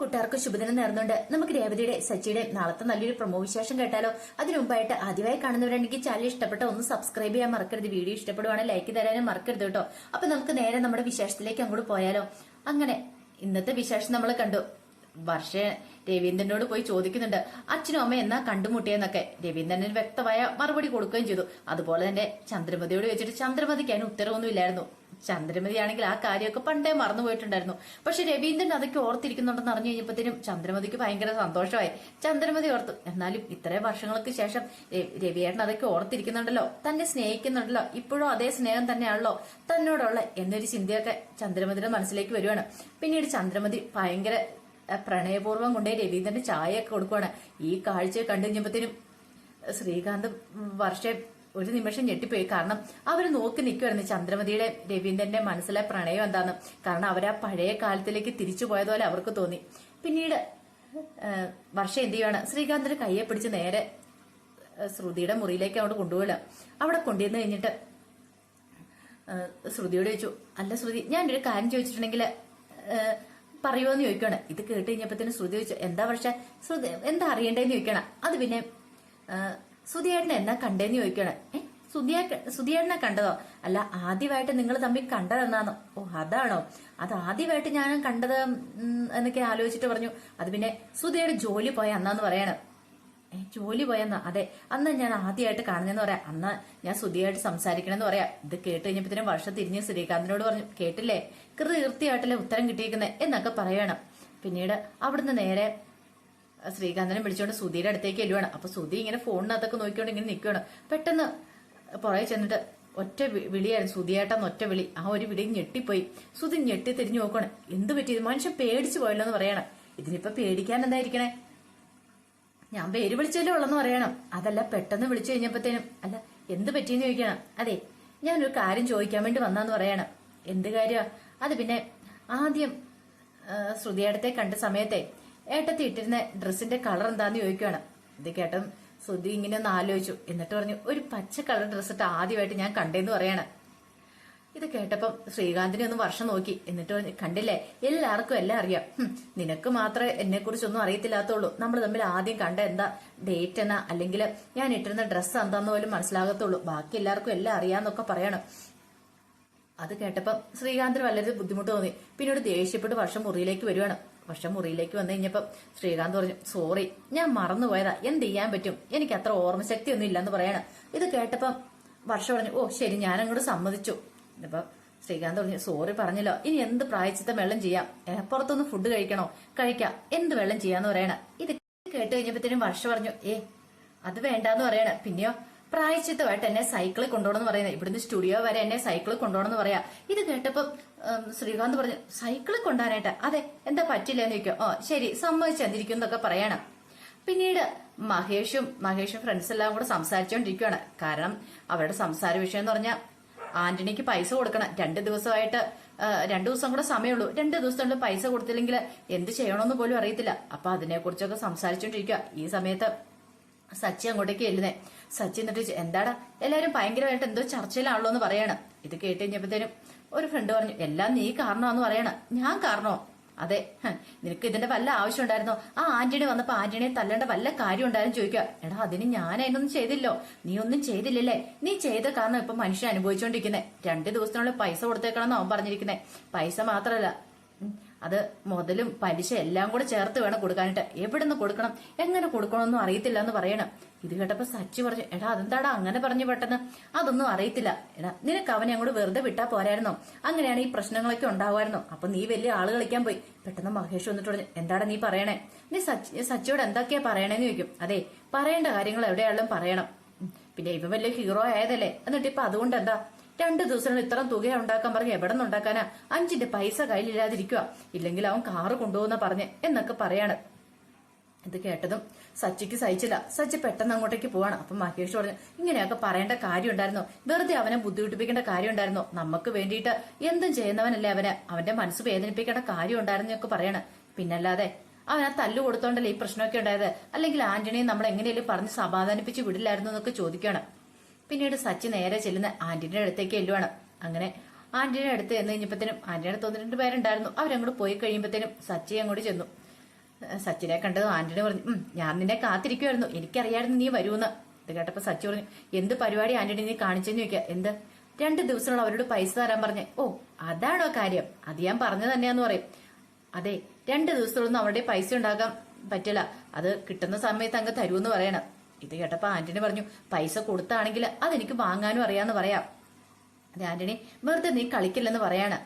കൂട്ടുകാർക്ക് ശുഭദിനം നേർന്നുകൊണ്ട് നമുക്ക് രേവതിയുടെ സച്ചിയുടെ നാളത്തെ നല്ലൊരു പ്രൊമോ വിശേഷം കേട്ടാലോ? അതിനു മുമ്പായിട്ട് ആദ്യമായി കാണുന്നവരുണ്ടെങ്കിൽ ചാനൽ ഇഷ്ടപ്പെട്ട ഒന്ന് സബ്സ്ക്രൈബ് ചെയ്യാൻ മറക്കരുത്. വീഡിയോ ഇഷ്ടപ്പെടുവാണെങ്കിൽ ലൈക്ക് തരാനും മറക്കരുത് കേട്ടോ. അപ്പൊ നമുക്ക് നേരെ നമ്മുടെ വിശേഷത്തിലേക്ക് അങ്ങോട്ട് പോയാലോ? അങ്ങനെ ഇന്നത്തെ വിശേഷം നമ്മൾ കണ്ടു. വർഷ രവീന്ദ്രനോട് പോയി ചോദിക്കുന്നുണ്ട് അച്ഛനും അമ്മ എന്നാ കണ്ടുമുട്ടിയെന്നൊക്കെ? രവീന്ദ്രന് വ്യക്തമായ മറുപടി കൊടുക്കുകയും ചെയ്തു. അതുപോലെ തന്നെ ചന്ദ്രമതിയോട് വെച്ചിട്ട് ചന്ദ്രമതിക്ക് അതിന് ഉത്തരവൊന്നും ഇല്ലായിരുന്നു ചന്ദ്രമതി ആണെങ്കിൽ ആ കാര്യമൊക്കെ പണ്ടേ മറന്നു പോയിട്ടുണ്ടായിരുന്നു. പക്ഷെ രവീന്ദ്രൻ അതൊക്കെ ഓർത്തിരിക്കുന്നുണ്ടെന്ന് അറിഞ്ഞു കഴിഞ്ഞപ്പോഴത്തേനും ചന്ദ്രമതിക്ക് ഭയങ്കര സന്തോഷമായി. ചന്ദ്രമതി ഓർത്തു എന്നാലും ഇത്രയും വർഷങ്ങൾക്ക് ശേഷം രവിയേട്ടൻ അതൊക്കെ ഓർത്തിരിക്കുന്നുണ്ടല്ലോ തന്നെ സ്നേഹിക്കുന്നുണ്ടല്ലോ ഇപ്പോഴും അതേ സ്നേഹം തന്നെയാണല്ലോ തന്നോടുള്ള എന്നൊരു ചിന്തയൊക്കെ ചന്ദ്രമതിയുടെ മനസ്സിലേക്ക് വരുവാണ്. പിന്നീട് ചന്ദ്രമതി ഭയങ്കര പ്രണയപൂർവം കൊണ്ടേ രവീന്ദ്രന് ചായയൊക്കെ കൊടുക്കുവാണ്. ഈ കാഴ്ച കണ്ടു കഴിഞ്ഞപ്പോഴത്തേനും ശ്രീകാന്ത് വർഷ ഒരു നിമിഷം ഞെട്ടിപ്പോയി. കാരണം അവർ നോക്കി നിൽക്കുമായിരുന്നു ചന്ദ്രമതിയുടെ രവീന്ദ്രന്റെ മനസ്സിലെ പ്രണയം എന്താന്ന്. കാരണം അവരാ പഴയ കാലത്തിലേക്ക് തിരിച്ചു പോയതുപോലെ അവർക്ക് തോന്നി. പിന്നീട് വർഷം എന്ത് ചെയ്യുവാണ്? ശ്രീകാന്തിന്റെ കയ്യെ പിടിച്ച് നേരെ ശ്രുതിയുടെ മുറിയിലേക്ക് അവിടെ കൊണ്ടുപോയില്ല അവിടെ കൊണ്ടുവന്ന് കഴിഞ്ഞിട്ട് ശ്രുതിയോട് ചോദിച്ചു അല്ല ശ്രുതി ഞാനൊരു കാര്യം ചോദിച്ചിട്ടുണ്ടെങ്കിൽ പറയുമോന്ന് ചോദിക്കണം ഇത് കേട്ട് കഴിഞ്ഞപ്പോ ശ്രുതി ചോദിച്ചു എന്താ പക്ഷെ ശ്രുതി എന്താ അറിയണ്ടേന്ന് ചോദിക്കണം അത് പിന്നെ സുധിയേട്ടനെ എന്നാ കണ്ടേന്ന് ചോദിക്കണേ ഏ സുധിയെ സുധിയേട്ടനെ കണ്ടതോ? അല്ല ആദ്യമായിട്ട് നിങ്ങൾ തമ്മിൽ കണ്ടതെന്നാന്നോ ഓ അതാണോ? അത് ആദ്യമായിട്ട് ഞാൻ കണ്ടത് എന്നൊക്കെ ആലോചിച്ചിട്ട് പറഞ്ഞു. അത് പിന്നെ സുധിയുടെ ജോലി പോയ അന്നാന്ന് പറയണം. ഏ, ജോലി പോയെന്നാ അതെ അന്ന് ഞാൻ ആദ്യമായിട്ട് കാണുന്നെന്ന് പറയാം. അന്ന് ഞാൻ സുധിയായിട്ട് സംസാരിക്കണമെന്ന് പറയാം. ഇത് കേട്ട് കഴിഞ്ഞപ്പോഴത്തേനും വർഷം തിരിഞ്ഞ് ശ്രീകാന്തിനോട് പറഞ്ഞു കേട്ടില്ലേ? കൃത്യമായിട്ടല്ലേ ഉത്തരം കിട്ടിയിരിക്കുന്നത് എന്നൊക്കെ പറയണം. പിന്നീട് അവിടുന്ന് നേരെ ശ്രീകാന്തനെ വിളിച്ചുകൊണ്ട് സുധിയുടെ അടുത്തേക്ക് എല്ലുവാണ് അപ്പൊ സുധി ഇങ്ങനെ ഫോണിനകത്തൊക്കെ നോക്കിക്കൊണ്ട് ഇങ്ങനെ നിൽക്കുകയാണ് പെട്ടെന്ന് പുറകെ ചെന്നിട്ട് ഒറ്റ വിളിയായിരുന്നു. സുധിയേട്ടന്ന് ഒറ്റ വിളി. ആ ഒരു വിളി ഞെട്ടിപ്പോയി. സുധി ഞെട്ടി തിരിഞ്ഞു നോക്കണം എന്ത് പറ്റി? മനുഷ്യൻ പേടിച്ചു പോയല്ലോ എന്ന് പറയണം. ഇതിനിപ്പോ പേടിക്കാൻ എന്തായിരിക്കണേ ഞാൻ പേര് വിളിച്ചല്ലേ ഉള്ളെന്ന് പറയണം. അതല്ല പെട്ടെന്ന് വിളിച്ചു കഴിഞ്ഞപ്പോഴത്തേനും അല്ല എന്ത് പറ്റിയെന്ന് ചോദിക്കണം. അതെ ഞാനൊരു കാര്യം ചോദിക്കാൻ വേണ്ടി വന്നാന്ന് പറയണം. എന്ത് കാര്യമാ അത് പിന്നെ ആദ്യം ശ്രുതിയടത്തെ കണ്ട സമയത്തെ ഏട്ടത്തി ഇട്ടിരുന്ന ഡ്രസ്സിന്റെ കളർ എന്താന്ന് ചോദിക്കുകയാണ് ഇത് കേട്ടം ശ്രുതി ഇങ്ങനെ ഒന്ന് ആലോചിച്ചു. എന്നിട്ട് പറഞ്ഞു ഒരു പച്ച കളർ ഡ്രസ്സ് ഇട്ട് ആദ്യമായിട്ട് ഞാൻ കണ്ടേന്ന് പറയാണ്. ഇത് കേട്ടപ്പം ശ്രീകാന്തിനെ ഒന്ന് വർഷം നോക്കി. എന്നിട്ട് കണ്ടില്ലേ? എല്ലാവർക്കും എല്ലാം അറിയാം. നിനക്ക് മാത്രമേ എന്നെ കുറിച്ചൊന്നും അറിയത്തില്ലാത്തുള്ളൂ നമ്മൾ തമ്മിൽ ആദ്യം കണ്ട എന്താ ഡേറ്റ് എന്നാ അല്ലെങ്കിൽ ഞാൻ ഇട്ടിരുന്ന ഡ്രസ്സ് എന്താന്ന് പോലും മനസ്സിലാകത്തുള്ളൂ. ബാക്കി എല്ലാവർക്കും എല്ലാം അറിയാന്നൊക്കെ പറയണം. അത് കേട്ടപ്പം ശ്രീകാന്തിന് വളരെ ബുദ്ധിമുട്ട് തോന്നി. പിന്നീട് ദേഷ്യപ്പെട്ട് വർഷം മുറിയിലേക്ക് വരുവാണ്. വർഷം മുറിയിലേക്ക് വന്നു കഴിഞ്ഞപ്പം ശ്രീകാന്ത് പറഞ്ഞു സോറി ഞാൻ മറന്നുപോയതാ. എന്ത് ചെയ്യാൻ പറ്റും? എനിക്ക് അത്ര ഓർമ്മശക്തി ഒന്നും ഇല്ലെന്ന് പറയണം. ഇത് കേട്ടപ്പം വർഷം പറഞ്ഞു ഓ ശരി ഞാൻ അങ്ങോട്ട് സമ്മതിച്ചു. ഇപ്പം ശ്രീകാന്ത് പറഞ്ഞു സോറി പറഞ്ഞല്ലോ. ഇനി എന്ത് പ്രായച്ചിത്തം വെള്ളം ചെയ്യാം? പുറത്തൊന്ന് ഫുഡ് കഴിക്കണോ? കഴിക്കാം. എന്ത് വെള്ളം ചെയ്യാന്ന് പറയണം. ഇത് കേട്ട് കഴിഞ്ഞപ്പോഴത്തേനും വർഷം പറഞ്ഞു ഏ അത് വേണ്ടാന്ന് പറയണ. പിന്നെയോ പ്രായച്ചിത്തമായിട്ട് എന്നെ സൈക്കിളിൽ കൊണ്ടുപോകണമെന്ന് പറയുന്നത്. ഇവിടുന്ന് സ്റ്റുഡിയോ വരെ എന്നെ സൈക്കിളിൽ കൊണ്ടുപോകണമെന്ന് പറയാ. ഇത് കേട്ടപ്പോൾ ശ്രീകാന്ത് പറഞ്ഞു സൈക്കിളിൽ കൊണ്ടുപോകാനായിട്ട്? അതെ എന്താ പറ്റില്ല എന്ന് ചോദിക്കും. ഓ ശരി സമ്മതിച്ചെന്നിരിക്കും എന്നൊക്കെ പറയണം. പിന്നീട് മഹേഷും മഹേഷും ഫ്രണ്ട്സ് എല്ലാം കൂടെ സംസാരിച്ചുകൊണ്ടിരിക്കുകയാണ് കാരണം അവരുടെ സംസാര വിഷയം എന്ന് പറഞ്ഞാൽ ആന്റണിക്ക് പൈസ കൊടുക്കണം. രണ്ട് ദിവസമായിട്ട് രണ്ടു ദിവസം കൂടെ സമയമുള്ളൂ. രണ്ട് ദിവസത്തിനുള്ളിൽ പൈസ കൊടുത്തില്ലെങ്കിൽ എന്ത് ചെയ്യണമെന്ന് പോലും അറിയത്തില്ല. അപ്പൊ അതിനെക്കുറിച്ചൊക്കെ സംസാരിച്ചുകൊണ്ടിരിക്കുക ഈ സമയത്ത് സച്ചി അങ്ങോട്ടേക്ക് ചെല്ലുന്നേ. സച്ചി എന്നിട്ട് എന്താടാ? എല്ലാരും ഭയങ്കരമായിട്ട് എന്തോ ചർച്ചയിലാണല്ലോ എന്ന് പറയാണ്. ഇത് കേട്ട് കഴിഞ്ഞപ്പോഴത്തേനും ഒരു ഫ്രണ്ട് പറഞ്ഞു എല്ലാം നീ കാരണമാന്ന് പറയണ. ഞാൻ കാരണോ? അതെ. നിനക്ക് ഇതിന്റെ വല്ല ആവശ്യം ഉണ്ടായിരുന്നോ? ആ ആന്റണി വന്നപ്പോ ആന്റണിയെ തല്ലേണ്ട വല്ല കാര്യം ഉണ്ടായിരുന്നു ചോദിക്കുക. എടാ അതിന് ഞാൻ അതിനൊന്നും ചെയ്തില്ലോ. നീ ഒന്നും ചെയ്തില്ലല്ലേ? നീ ചെയ്ത കാരണം ഇപ്പൊ മനുഷ്യൻ അനുഭവിച്ചുകൊണ്ടിരിക്കുന്നേ രണ്ട് ദിവസത്തിനുള്ളിൽ പൈസ കൊടുത്തേക്കണം അവൻ പറഞ്ഞിരിക്കുന്നേ. പൈസ മാത്രല്ല അത് മുതലും പലിശ എല്ലാം കൂടെ ചേർത്ത് വേണം കൊടുക്കാനായിട്ട്. എവിടെ നിന്ന് കൊടുക്കണം? എങ്ങനെ കൊടുക്കണമെന്നും അറിയത്തില്ല എന്ന് പറയണം. ഇത് കേട്ടപ്പോ സച്ചി പറഞ്ഞു എടാ അതെന്താടാ അങ്ങനെ പറഞ്ഞു പെട്ടെന്ന്? അതൊന്നും അറിയത്തില്ല. എടാ നിനക്ക് അവനെ അങ്ങോട്ട് വെറുതെ വിട്ടാ പോരായിരുന്നോ? അങ്ങനെയാണ് ഈ പ്രശ്നങ്ങളൊക്കെ ഉണ്ടാവുമായിരുന്നോ? അപ്പൊ നീ വലിയ ആൾ കളിക്കാൻ പോയി. പെട്ടെന്ന് മഹേഷ് വന്നിട്ട് പറഞ്ഞു എന്താടാ നീ പറയണേ? നീ സച്ചി സച്ചിയോട് എന്തൊക്കെയാ പറയണേന്ന് ചോദിക്കും. അതെ പറയേണ്ട കാര്യങ്ങൾ എവിടെയാളും പറയണം. പിന്നെ ഇവ വലിയ ഹീറോ ആയതല്ലേ? എന്നിട്ട് ഇപ്പൊ അതുകൊണ്ട് എന്താ? രണ്ട് ദിവസങ്ങൾ ഇത്ര തുക ഉണ്ടാക്കാൻ പറഞ്ഞ് എവിടെ നിന്ന് ഉണ്ടാക്കാനാ? അഞ്ചിന്റെ പൈസ കയ്യിലില്ലാതിരിക്കുക ഇല്ലെങ്കിൽ അവൻ കാറ് കൊണ്ടുപോകുന്ന പറഞ്ഞ് എന്നൊക്കെ പറയാണ്. ഇത് കേട്ടതും സച്ചിക്ക് സഹിച്ചില്ല. സച്ചി പെട്ടെന്ന് അങ്ങോട്ടേക്ക് പോവാണ്. അപ്പൊ മഹേഷ് പറഞ്ഞു ഇങ്ങനെയൊക്കെ പറയേണ്ട കാര്യം ഉണ്ടായിരുന്നോ വെറുതെ അവനെ ബുദ്ധിമുട്ടിപ്പിക്കേണ്ട കാര്യം ഉണ്ടായിരുന്നോ നമുക്ക് വേണ്ടിയിട്ട് എന്തും ചെയ്യുന്നവനല്ലേ അവന്. അവന്റെ മനസ്സ് വേദനിപ്പിക്കേണ്ട കാര്യം ഉണ്ടായിരുന്നൊക്കെ പറയാണ്. പിന്നല്ലാതെ അവൻ ആ തല്ലു കൊടുത്തോണ്ടല്ലേ ഈ പ്രശ്നമൊക്കെ ഉണ്ടായത്? അല്ലെങ്കിൽ ആന്റണിയെ നമ്മൾ എങ്ങനെയല്ലേ പറഞ്ഞ് സമാധാനിപ്പിച്ച് വിടില്ലായിരുന്നു എന്നൊക്കെ ചോദിക്കണം പിന്നീട് സച്ചി നേരെ ചെല്ലുന്ന ആന്റിയുടെ അടുത്തേക്ക് എല്ലുവാണ് അങ്ങനെ ആന്റിയുടെ അടുത്ത് ചെന്ന് കഴിഞ്ഞപ്പോഴത്തേനും ആന്റിയുടെ അടുത്ത് ഒന്ന് രണ്ട് പേരുണ്ടായിരുന്നു. അവരങ്ങോട്ട് പോയി കഴിയുമ്പോഴത്തേനും സച്ചി അങ്ങോട്ട് ചെന്നു. സച്ചിനെ കണ്ടത് ആന്റണി പറഞ്ഞു "ഉം, ഞാൻ നിന്നെ കാത്തിരിക്കുമായിരുന്നു എനിക്കറിയായിരുന്നു നീ വരുമെന്ന്. ഇത് കേട്ടപ്പോ സച്ചി പറഞ്ഞു എന്ത് പരിപാടി ആന്റണി നീ കാണിച്ചെന്ന് ചോദിക്കുക എന്ത്? രണ്ട് ദിവസമുള്ള അവരോട് പൈസ തരാൻ പറഞ്ഞേ ഓ അതാണോ കാര്യം? അത് ഞാൻ പറഞ്ഞു തന്നെയാന്ന് പറയും. അതെ രണ്ട് ദിവസത്തോളൊന്നും അവരുടെ പൈസ ഉണ്ടാക്കാൻ പറ്റില്ല. അത് കിട്ടുന്ന സമയത്ത് അങ്ങ് തരുമെന്ന് പറയണം. ഇത് കേട്ടപ്പോ ആന്റണി പറഞ്ഞു പൈസ കൊടുത്താണെങ്കിൽ അതെനിക്ക് വാങ്ങാനും അറിയാന്ന് പറയാം. അതെ ആന്റണി വെറുതെ നീ കളിക്കില്ലെന്ന് പറയാണ്.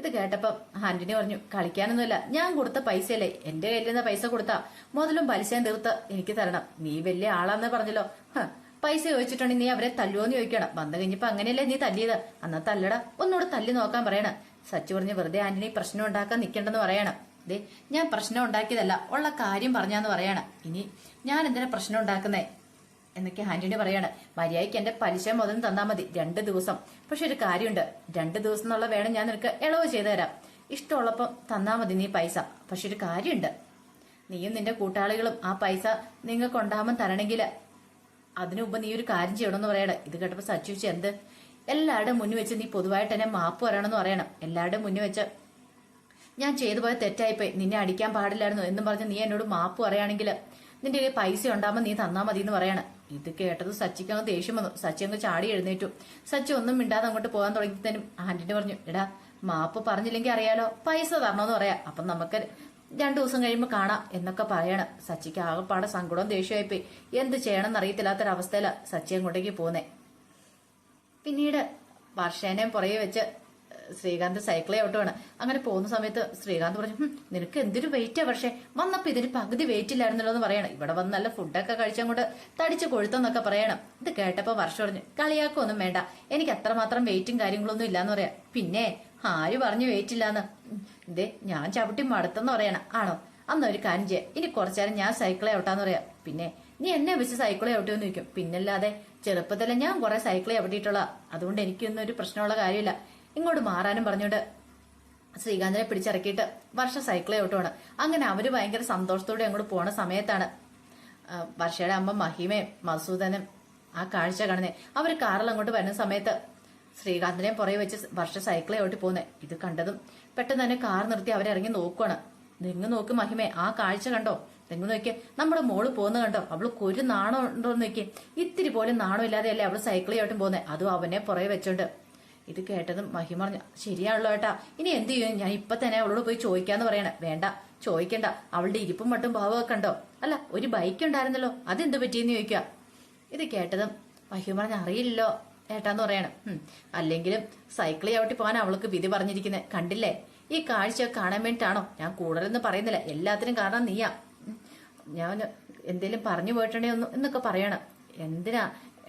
ഇത് കേട്ടപ്പം ആന്റണി പറഞ്ഞു കളിക്കാനൊന്നുമില്ല ഞാൻ കൊടുത്ത പൈസയല്ലേ എന്റെ കയ്യിൽ നിന്ന് പൈസ കൊടുത്താ മുതലും പലിശയും തീർത്ത് എനിക്ക് തരണം. നീ വലിയ ആളാന്ന് പറഞ്ഞല്ലോ. പൈസ ചോദിച്ചിട്ടുണ്ടെങ്കിൽ നീ അവരെ തല്ലുവോന്ന് ചോദിക്കണം. വന്നു കഴിഞ്ഞപ്പോ അങ്ങനെയല്ലേ നീ തല്ലിയത്? അന്നാ തല്ലട ഒന്നുകൂടെ തല്ലി നോക്കാൻ പറയണം. സച്ചു പറഞ്ഞു വെറുതെ ആന്റണി പ്രശ്നം ഉണ്ടാക്കാൻ നിക്കണ്ടെന്ന് പറയണം. ദേ ഞാൻ പ്രശ്നം ഉണ്ടാക്കിയതല്ല ഉള്ള കാര്യം പറഞ്ഞാന്ന് പറയാണ്. ഇനി ഞാൻ എന്തിനാ പ്രശ്നം ഉണ്ടാക്കുന്നേ? എന്നൊക്കെ ആന്റണി പറയാണ്. മര്യാദയ്ക്ക് എന്റെ പലിശ മുതൽ തന്നാ മതി രണ്ട് ദിവസം. പക്ഷെ ഒരു കാര്യമുണ്ട് രണ്ട് ദിവസം എന്നുള്ള വേണം ഞാൻ നിനക്ക് ഇളവ് ചെയ്തു തരാം. ഇഷ്ടമുള്ളപ്പം തന്നാ മതി നീ പൈസ. പക്ഷെ ഒരു കാര്യമുണ്ട് നീയും നിന്റെ കൂട്ടാളികളും ആ പൈസ നിങ്ങൾക്ക് ഉണ്ടാകുമ്പോൾ തരണമെങ്കിൽ അതിനു മുമ്പ് നീ ഒരു കാര്യം ചെയ്യണമെന്ന് പറയണം. ഇത് കേട്ടപ്പോൾ സച്ചു എന്ത്? എല്ലാവരുടെ മുന്നിൽ വെച്ച് നീ പൊതുവായിട്ട് എന്നെ മാപ്പ് പറയണമെന്ന് പറയണം. എല്ലാവരുടെ മുന്നിൽ വെച്ച് ഞാൻ ചെയ്തു പോയ തെറ്റായിപ്പോയി. നിന്നെ അടിക്കാൻ പാടില്ലായിരുന്നു എന്നും പറഞ്ഞ് നീ എന്നോട് മാപ്പ് പറയുകയാണെങ്കിൽ നിന്റെ കയ്യിൽ പൈസ ഉണ്ടാകുമ്പോൾ നീ തന്നാ മതി എന്ന് പറയണം. ഇത് കേട്ടത് സച്ചിക്ക് അങ്ങ് ദേഷ്യം വന്നു. സച്ചി അങ്ങ് ചാടി എഴുന്നേറ്റു. സച്ചി ഒന്നും മിണ്ടാതെ അങ്ങോട്ട് പോകാൻ തുടങ്ങി തന്നെ ആന്റണി പറഞ്ഞു എടാ മാപ്പ് പറഞ്ഞില്ലെങ്കിൽ അറിയാലോ. പൈസ തരണമെന്ന് പറയാം. അപ്പം നമുക്ക് രണ്ടു ദിവസം കഴിയുമ്പോൾ കാണാം എന്നൊക്കെ പറയണം. സച്ചിക്ക് ആകെപ്പാടെ സങ്കടവും ദേഷ്യമായിപ്പോയി എന്ത് ചെയ്യണമെന്ന് അറിയത്തില്ലാത്തൊരവസ്ഥയിലാണ് സച്ചി അങ്ങോട്ടേക്ക് പോകുന്നേ പിന്നീട് വർഷേനെ പുറകെ വെച്ച് ശ്രീകാന്ത് സൈക്കിളെ ഔട്ടുമാണ് അങ്ങനെ പോകുന്ന സമയത്ത് ശ്രീകാന്ത് പറഞ്ഞു നിനക്ക് എന്തൊരു വെയിറ്റാ പക്ഷേ വന്നപ്പോ ഇതിന് പകുതി വെയിറ്റ് ഇല്ലായിരുന്നല്ലോ എന്ന് പറയണം. ഇവിടെ വന്ന് നല്ല ഫുഡൊക്കെ കഴിച്ചങ്ങോട്ട് തടിച്ച് കൊഴുത്തെന്നൊക്കെ പറയണം. ഇത് കേട്ടപ്പോ വർഷം പറഞ്ഞു കളിയാക്കൊന്നും വേണ്ട. എനിക്ക് അത്രമാത്രം വെയിറ്റും കാര്യങ്ങളൊന്നും ഇല്ലാന്ന് പറയാം. പിന്നെ ആര് പറഞ്ഞു വെയിറ്റ് ഇല്ലാന്ന്? ഇതേ ഞാൻ ചവിട്ടി മടുത്തെന്ന് പറയണം ആണോ? അന്ന് ഒരു കാര്യം ചെയ്യാം. ഇനി കുറച്ചേരം ഞാൻ സൈക്കിളെ ഔട്ടാന്ന് പറയാം. പിന്നെ നീ എന്നെ വെച്ച് സൈക്കിളെ ഔട്ടിയെന്ന് ചോദിക്കും. പിന്നല്ലാതെ ചെറുപ്പത്തിലെ ഞാൻ കുറെ സൈക്കിളെ ഔട്ടിയിട്ടുള്ള അതുകൊണ്ട് എനിക്കൊന്നും ഒരു പ്രശ്നമുള്ള കാര്യമില്ല. ഇങ്ങോട്ട് മാറാനും പറഞ്ഞോണ്ട് ശ്രീകാന്തിനെ പിടിച്ചിറക്കിയിട്ട് വർഷ സൈക്കിളെ ഓട്ടമാണ് അങ്ങനെ അവർ ഭയങ്കര സന്തോഷത്തോടെ അങ്ങോട്ട് പോണ സമയത്താണ് വർഷയുടെ അമ്മ മഹിമയും മസൂദനും ആ കാഴ്ച കാണുന്നേ. അവർ കാറിൽ അങ്ങോട്ട് വരുന്ന സമയത്ത് ശ്രീകാന്തിനെ പുറകെ വെച്ച് വർഷ സൈക്കിളെ ഓട്ടി പോകുന്നേ ഇത് കണ്ടതും പെട്ടെന്ന് തന്നെ കാർ നിർത്തി അവരിറങ്ങി നോക്കുവാണ്. നിങ്ങ് നോക്ക് മഹിമേ ആ കാഴ്ച കണ്ടോ? നിങ്ങൾ നോക്കിയേ നമ്മുടെ മോൾ പോകുന്ന കണ്ടോ? അവൾ ഒരു നാണം ഉണ്ടോന്ന് നോക്കിയേ. ഇത്തിരി പോലും നാണം ഇല്ലാതെയല്ലേ അവൾ സൈക്കിളെ ആയിട്ടും പോകുന്നേ അതും അവനെ പുറകെ വെച്ചോണ്ട് ഇത് കേട്ടതും മഹിമ പറഞ്ഞു ശരിയാണല്ലോ ഏട്ടാ ഇനി എന്ത് ചെയ്യും? ഞാൻ ഇപ്പൊ തന്നെ അവളോട് പോയി ചോദിക്കാന്ന് പറയണേ. വേണ്ട ചോദിക്കണ്ട. അവളുടെ ഇരിപ്പും മട്ടും ഭാവമൊക്കെ കണ്ടോ അല്ല ഒരു ബൈക്ക് ഉണ്ടായിരുന്നല്ലോ. അതെന്ത് പറ്റിയെന്ന് ചോദിക്കുക ഇത് കേട്ടതും മഹിമ പറഞ്ഞ അറിയില്ലല്ലോ ഏട്ടാന്ന് പറയണം. അല്ലെങ്കിലും സൈക്കിൾ ചവിട്ടി പോകാൻ അവൾക്ക് വിധി പറഞ്ഞിരിക്കുന്നത് കണ്ടില്ലേ? ഈ കാഴ്ച കാണാൻ വേണ്ടിട്ടാണോ? ഞാൻ കൂടുതലൊന്നും പറയുന്നില്ല. എല്ലാത്തിനും കാരണം നീയാ. ഞാൻ എന്തേലും പറഞ്ഞു പോയിട്ടുണ്ടേ ഒന്ന് എന്നൊക്കെ പറയണം. എന്തിനാ?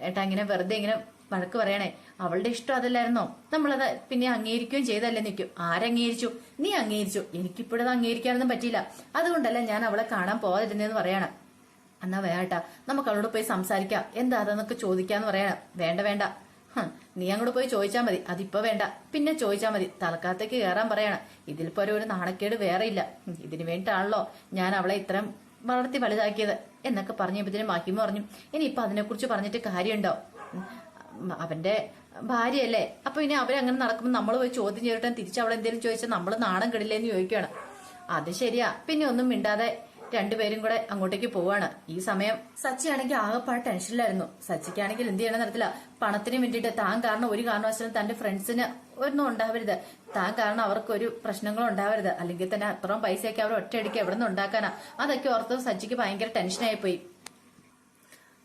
ഏട്ടാ ഇങ്ങനെ വെറുതെ ഇങ്ങനെ വഴക്ക് പറയണേ. അവളുടെ ഇഷ്ടം അതല്ലായിരുന്നോ? നമ്മളത് പിന്നെ അംഗീകരിക്കുകയും ചെയ്തല്ലേ നിൽക്കും ആരംഗീകരിച്ചു നീ അംഗീകരിച്ചു. എനിക്കിപ്പോഴത് അംഗീകരിക്കാനൊന്നും പറ്റിയില്ല. അതുകൊണ്ടല്ല ഞാൻ അവളെ കാണാൻ പോകാതിരുന്നതെന്ന് പറയണം. എന്നാ വേണ്ട നമുക്ക് അവളോട് പോയി സംസാരിക്കാം. എന്താ അതെന്നൊക്കെ ചോദിക്കാന്ന് പറയണം. വേണ്ട വേണ്ട. നീ അങ്ങോട്ട് പോയി ചോദിച്ചാൽ മതി. അതിപ്പോ വേണ്ട. പിന്നെ ചോദിച്ചാൽ മതി. തലക്കാത്തേക്ക് കയറാൻ പറയണം. ഇതിലിപ്പോ ഒരു നാണക്കേട് വേറെ ഇല്ല. ഇതിനു വേണ്ടിയിട്ടാണല്ലോ ഞാൻ അവളെ ഇത്രയും വളർത്തി വലുതാക്കിയത് എന്നൊക്കെ പറഞ്ഞപ്പോഴത്തേനും മഹിമ പറഞ്ഞു. ഇനിയിപ്പൊ അതിനെക്കുറിച്ച് പറഞ്ഞിട്ട് കാര്യമുണ്ടോ? അവന്റെ ഭാര്യയല്ലേ? അപ്പൊ ഇനി അവരങ്ങനെ നടക്കുമ്പോൾ നമ്മൾ പോയി ചോദ്യം ചെയ്തിട്ട് തിരിച്ച് അവൾ എന്തെങ്കിലും ചോദിച്ചാൽ നമ്മൾ നാണം കെടില്ലേന്ന് ചോദിക്കുകയാണ്. അത് ശരിയാ. പിന്നെ ഒന്നും മിണ്ടാതെ രണ്ടുപേരും കൂടെ അങ്ങോട്ടേക്ക് പോവാണ്. ഈ സമയം സച്ചി ആണെങ്കിൽ ആകെപ്പാട് ടെൻഷനിലായിരുന്നു. സച്ചിക്കാണെങ്കിൽ എന്ത് ചെയ്യണം നടത്തില്ല പണത്തിന് വേണ്ടിയിട്ട് താൻ കാരണം ഒരു കാരണവശാലും തന്റെ ഫ്രണ്ട്സിന് ഒന്നും ഉണ്ടാവരുത്. താൻ കാരണം അവർക്ക് ഒരു പ്രശ്നങ്ങളും ഉണ്ടാവരുത്. അല്ലെങ്കിൽ തന്നെ അത്രയും പൈസയൊക്കെ അവർ ഒറ്റയടിക്ക് എവിടെ നിന്ന് ഉണ്ടാക്കാനാ? അതൊക്കെ ഓർത്ത് സച്ചിക്ക് ഭയങ്കര ടെൻഷനായി പോയി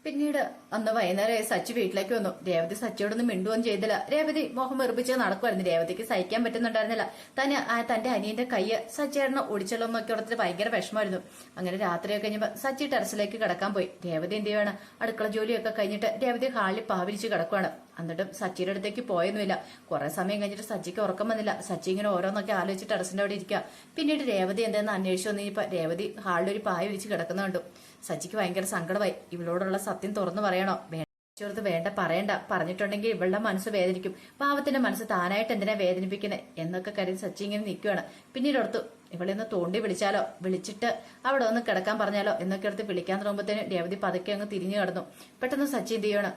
പിന്നീട് അന്ന് വൈകുന്നേരം സച്ചി വീട്ടിലേക്ക് വന്നു. രേവതി സച്ചിയോടൊന്നും മിണ്ടുകയും ചെയ്തില്ല. രേവതി മോഹം വെറുപ്പിച്ച് നടക്കുമായിരുന്നു രേവതിക്ക് സഹിക്കാൻ പറ്റുന്നുണ്ടായിരുന്നില്ല. തന്നെ തന്റെ അനിയന്റെ കയ്യ് സച്ചിയേട്ടനെ ഒടിച്ചല്ലോ എന്നൊക്കെ ഉടത്തിൽ ഭയങ്കര വിഷമായിരുന്നു അങ്ങനെ രാത്രിയൊക്കെ കഴിഞ്ഞപ്പോൾ സച്ചി ടെറസിലേക്ക് കിടക്കാൻ പോയി. രേവതി എന്ത് ചെയ്യുവാണ്? അടുക്കള ജോലിയൊക്കെ കഴിഞ്ഞിട്ട് രേവതി ഹാളിൽ പാവിരിച്ച് കിടക്കുകയാണ് എന്നിട്ടും സച്ചിയുടെ അടുത്തേക്ക് പോയൊന്നുമില്ല. കുറെ സമയം കഴിഞ്ഞിട്ട് സച്ചിക്ക് ഉറക്കം വന്നില്ല. സച്ചി ഇങ്ങനെ ഓരോന്നൊക്കെ ആലോചിച്ച് ടെറസിന്റെ അവിടെ ഇരിക്കുക പിന്നീട് രേവതി എന്താണെന്ന് അന്വേഷിച്ചു വന്നിപ്പോ രേവതി ഹാളിൽ ഒരു പായ വിരിച്ച് കിടക്കുന്ന കണ്ടു. സച്ചിക്ക് ഭയങ്കര സങ്കടമായി. ഇവളോടുള്ള സത്യം തുറന്നു പറയണോ? ചോർത്ത് വേണ്ട പറയണ്ട. പറഞ്ഞിട്ടുണ്ടെങ്കിൽ ഇവളുടെ മനസ്സ് വേദനിക്കും. പാവത്തിന്റെ മനസ്സ് താനായിട്ട് എന്തിനാ വേദനിപ്പിക്കുന്നത് എന്നൊക്കെ കരുതി സച്ചി ഇങ്ങനെ നിൽക്കുകയാണ് പിന്നീട് ഓർത്തു ഇവളെ ഒന്ന് തോണ്ടി വിളിച്ചാലോ? വിളിച്ചിട്ട് അവിടെ ഒന്ന് കിടക്കാൻ പറഞ്ഞാലോ? എന്നൊക്കെ എടുത്ത് വിളിക്കാൻ തുടങ്ങുമ്പോഴത്തേന് രേവതി പതുക്കെ അങ്ങ് തിരിഞ്ഞു കിടന്നു. പെട്ടെന്ന് സച്ചി എന്ത് ചെയ്യണം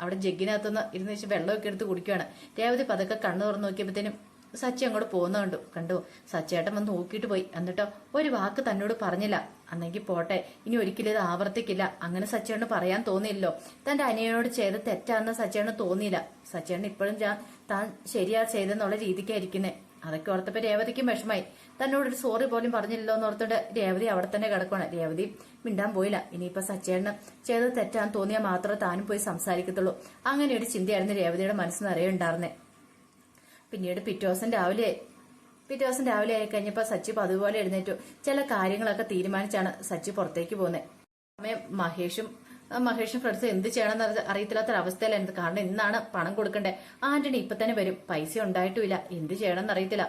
അവിടെ ജഗ്ഗിനകത്തുനിന്ന് ഇരുന്ന് വെച്ച് വെള്ളമൊക്കെ എടുത്ത് കുടിക്കുകയാണ് രേവതി പതുക്കെ കണ്ണു തുറന്ന് നോക്കിയപ്പോഴത്തേനും സച്ചി അങ്ങോട്ട് പോകുന്ന കണ്ടു. കണ്ടു. സച്ചേട്ടൻ വന്ന് നോക്കിയിട്ട് പോയി. എന്നിട്ടോ ഒരു വാക്ക് തന്നോട് പറഞ്ഞില്ല. അന്നെങ്കിൽ പോട്ടെ. ഇനി ഒരിക്കലും ഇത് ആവർത്തിക്കില്ല. അങ്ങനെ സച്ചേട്ടന് പറയാൻ തോന്നിയില്ലോ തന്റെ അനിയനോട് ചെയ്ത തെറ്റാണെന്ന് സച്ചേട്ടന് തോന്നിയില്ല. സച്ചേട്ടൻ ഇപ്പോഴും ഞാൻ താൻ ശരിയാ ചെയ്തെന്നുള്ള രീതിക്കായിരിക്കുന്നേ അതൊക്കെ ഓർത്തപ്പോ രേവതിക്കും വിഷമായി തന്നോട് ഒരു സോറി പോലും പറഞ്ഞില്ലല്ലോ എന്ന് ഓർത്തോണ്ട് രേവതി അവിടെ തന്നെ കിടക്കണം രേവതി മിണ്ടാൻ പോയില്ല. ഇനിയിപ്പോ സച്ചേട്ടന് ചെയ്തത് തെറ്റാന്ന് തോന്നിയാൽ മാത്രമേ താനും പോയി സംസാരിക്കത്തുള്ളൂ. അങ്ങനെ ഒരു ചിന്തയായിരുന്നു രേവതിയുടെ മനസ്സിൽ നിറയെ പിന്നീട് പിറ്റേ ദിവസം രാവിലെ പിറ്റേ ദിവസം രാവിലെ ആയി കഴിഞ്ഞപ്പോ സച്ചി അതുപോലെ എഴുന്നേറ്റു. ചില കാര്യങ്ങളൊക്കെ തീരുമാനിച്ചാണ് സച്ചി പുറത്തേക്ക് പോകുന്നത് സമയം മഹേഷും മഹേഷും ഫ്രണ്ട്സും എന്ത് ചെയ്യണമെന്ന് അറിയത്തില്ലാത്തൊരവസ്ഥയിലായിരുന്നു കാരണം ഇന്നാണ് പണം കൊടുക്കണ്ടേ. ആന്റണി ഇപ്പൊ തന്നെ വരും. പൈസ ഉണ്ടായിട്ടുമില്ല എന്ത് ചെയ്യണമെന്ന് അറിയത്തില്ല.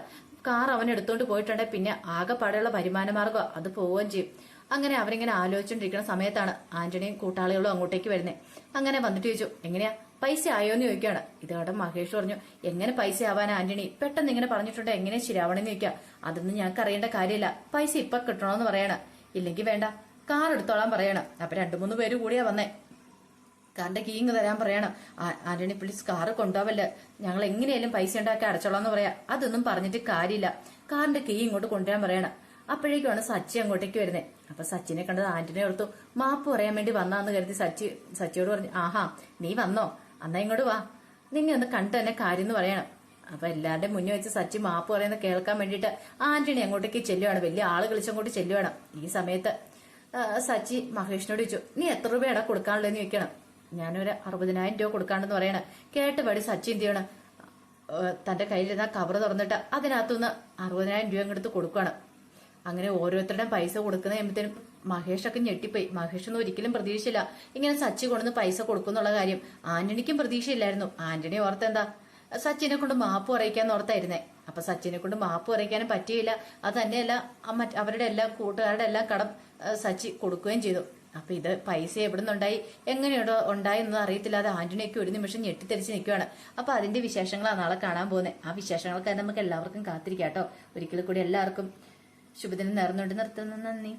കാർ അവൻ എടുത്തോണ്ട് പോയിട്ടുണ്ടെ. പിന്നെ ആകെപ്പാടെയുള്ള വരുമാന മാർഗം അത് പോവുകയും ചെയ്യും. അങ്ങനെ അവരിങ്ങനെ ആലോചിച്ചുകൊണ്ടിരിക്കുന്ന സമയത്താണ് ആന്റണിയും കൂട്ടാളികളും അങ്ങോട്ടേക്ക് വരുന്നത് അങ്ങനെ വന്നിട്ട് ചോദിച്ചു എങ്ങനെയാ? പൈസ ആയോന്ന് ചോദിക്കുകയാണ് ഇതോടെ മഹേഷ് പറഞ്ഞു എങ്ങനെ പൈസ ആവാൻ ആന്റണി? പെട്ടെന്ന് ഇങ്ങനെ പറഞ്ഞിട്ടുണ്ട് എങ്ങനെ ശരിയാവണമെന്ന് ചോദിക്കാം അതൊന്നും ഞങ്ങൾക്ക് അറിയേണ്ട കാര്യമില്ല. പൈസ ഇപ്പൊ കിട്ടണമെന്ന് പറയണം. ഇല്ലെങ്കിൽ വേണ്ട കാർ എടുത്തോളാൻ പറയണം. അപ്പൊ രണ്ടു മൂന്ന് പേര് കൂടിയാ വന്നേ. കാറിന്റെ കീ ഇങ്ങ് തരാൻ പറയണം. ആന്റണി പ്ലീസ് കാറ് കൊണ്ടുപോവല്ല? ഞങ്ങൾ എങ്ങനെയാലും പൈസ ഉണ്ടാക്കി അടച്ചോളാന്ന് പറയാ. അതൊന്നും പറഞ്ഞിട്ട് കാര്യമില്ല. കാറിന്റെ കീ ഇങ്ങോട്ട് കൊണ്ടുവരാൻ പറയണം. അപ്പോഴേക്കുമാണ് സച്ചി അങ്ങോട്ടേക്ക് വരുന്നത് അപ്പൊ സച്ചിനെ കണ്ടത് ആന്റണി ഓർത്തു മാപ്പ് പറയാൻ വേണ്ടി വന്നാന്ന് കരുതി സച്ചി സച്ചിയോട് പറഞ്ഞു ആഹാ നീ വന്നോ? എന്നാ ഇങ്ങോട്ട് വാ. നിന്നെ ഒന്ന് കണ്ടു തന്നെ കാര്യം എന്ന് പറയണം. അപ്പൊ എല്ലാവരുടെ മുന്നിൽ വെച്ച് സച്ചി മാപ്പ് പറയുന്നത് കേൾക്കാൻ വേണ്ടിയിട്ട് ആന്റണി അങ്ങോട്ടേക്ക് ചെല്ലുവാണ്. വലിയ ആൾ കളിച്ചങ്ങോട്ട് ചെല്ലുവാണ്. ഈ സമയത്ത് സച്ചി മഹേഷിനോട് ചോദിച്ചു നീ എത്ര രൂപയാണ് കൊടുക്കാനുള്ളതെന്ന് ചോദിക്കണം? ഞാനൊരു അറുപതിനായിരം രൂപ കൊടുക്കാണെന്ന് പറയണ. കേട്ട് പടി സച്ചി എന്ത് ചെയ്യണം? തന്റെ കയ്യിലിരുന്ന കവർ തുറന്നിട്ട് അതിനകത്തുനിന്ന് അറുപതിനായിരം രൂപ അങ്ങെടുത്ത് കൊടുക്കുകയാണ്. അങ്ങനെ ഓരോരുത്തരുടെയും പൈസ കൊടുക്കുന്ന കഴിയുമ്പോഴത്തേനും മഹേഷൊക്കെ ഞെട്ടിപ്പോയി. മഹേഷ് ഒന്നും ഒരിക്കലും പ്രതീക്ഷയില്ല ഇങ്ങനെ സച്ചി കൊണ്ടുവന്ന് പൈസ കൊടുക്കുന്നുള്ള കാര്യം. ആന്റണിക്കും പ്രതീക്ഷയില്ലായിരുന്നു. ആന്റണി ഓർത്തെന്താ? സച്ചിനെ കൊണ്ട് മാപ്പ് പറയിക്കാന്ന് ഓർത്തായിരുന്നേ. അപ്പൊ സച്ചിനെ കൊണ്ട് മാപ്പ് പറയിക്കാനും പറ്റിയില്ല. അത് തന്നെയല്ല അവരുടെ എല്ലാ കൂട്ടുകാരുടെ എല്ലാം കടം സച്ചി കൊടുക്കുകയും ചെയ്തു. അപ്പൊ ഇത് പൈസ എവിടെ നിന്നുണ്ടായി എങ്ങനെയുണ്ടോ ഉണ്ടായി എന്നൊന്നും അറിയത്തില്ലാതെ ആന്റണിയൊക്കെ ഒരു നിമിഷം ഞെട്ടിത്തെറിച്ച് നിൽക്കുകയാണ്. അപ്പൊ അതിന്റെ വിശേഷങ്ങളാണ് നാളെ കാണാൻ പോകുന്നത് ആ വിശേഷങ്ങൾക്കായി നമുക്ക് എല്ലാവർക്കും കാത്തിരിക്കാം കേട്ടോ. ഒരിക്കൽ കൂടി എല്ലാവർക്കും ശുഭദിനം നേർന്നുകൊണ്ട് നിർത്തുന്നു. നന്ദി.